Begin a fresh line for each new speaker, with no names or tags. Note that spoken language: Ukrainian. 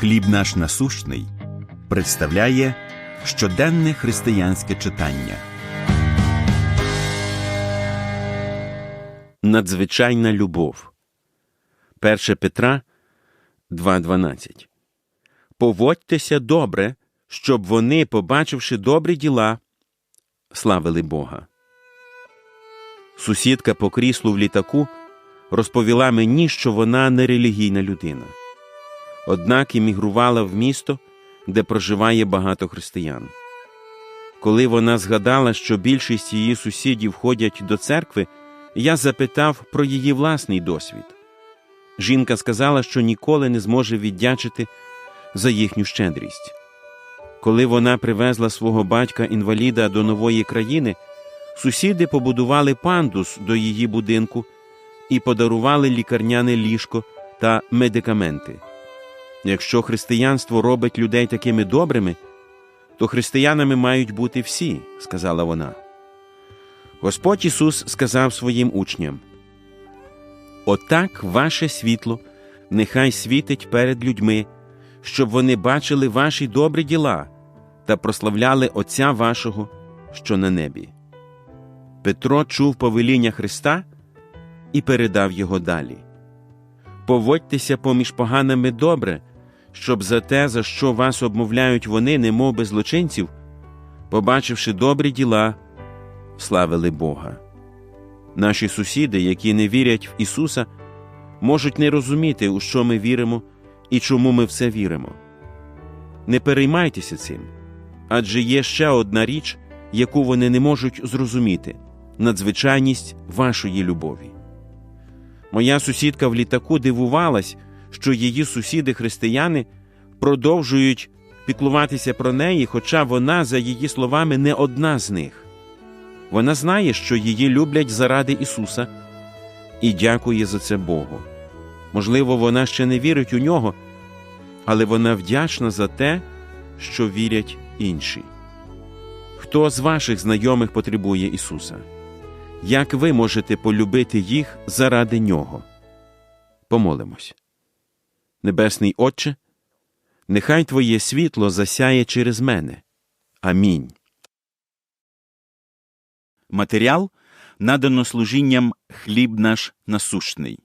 Хліб наш насущний представляє щоденне християнське читання. Надзвичайна любов. 1 Петра 2.12 Поводьтеся добре, щоб вони, побачивши добрі діла, славили Бога. Сусідка по кріслу в літаку розповіла мені, що вона не релігійна людина. Однак іммігрувала в місто, де проживає багато християн. Коли вона згадала, що більшість її сусідів ходять до церкви, я запитав про її власний досвід. Жінка сказала, що ніколи не зможе віддячити за їхню щедрість. Коли вона привезла свого батька інваліда до нової країни, сусіди побудували пандус до її будинку і подарували лікарняне ліжко та медикаменти. Якщо християнство робить людей такими добрими, то християнами мають бути всі, сказала вона. Господь Ісус сказав своїм учням: Отак ваше світло нехай світить перед людьми, щоб вони бачили ваші добрі діла та прославляли Отця вашого, що на небі. Петро чув повеління Христа і передав його далі. Поводьтеся поміж поганими добре, щоб за те, за що вас обмовляють вони, немов би злочинців, побачивши добрі діла, славили Бога. Наші сусіди, які не вірять в Ісуса, можуть не розуміти, у що ми віримо і чому ми в це віримо. Не переймайтеся цим, адже є ще одна річ, яку вони не можуть зрозуміти надзвичайність вашої любові. Моя сусідка в літаку дивувалась, що її сусіди-християни продовжують піклуватися про неї, хоча вона, за її словами, не одна з них. Вона знає, що її люблять заради Ісуса, і дякує за це Богу. Можливо, вона ще не вірить у нього, але вона вдячна за те, що вірять інші. Хто з ваших знайомих потребує Ісуса? Як ви можете полюбити їх заради Нього? Помолимось. Небесний Отче, нехай Твоє світло засяє через мене. Амінь.
Матеріал надано служінням хліб наш насущний.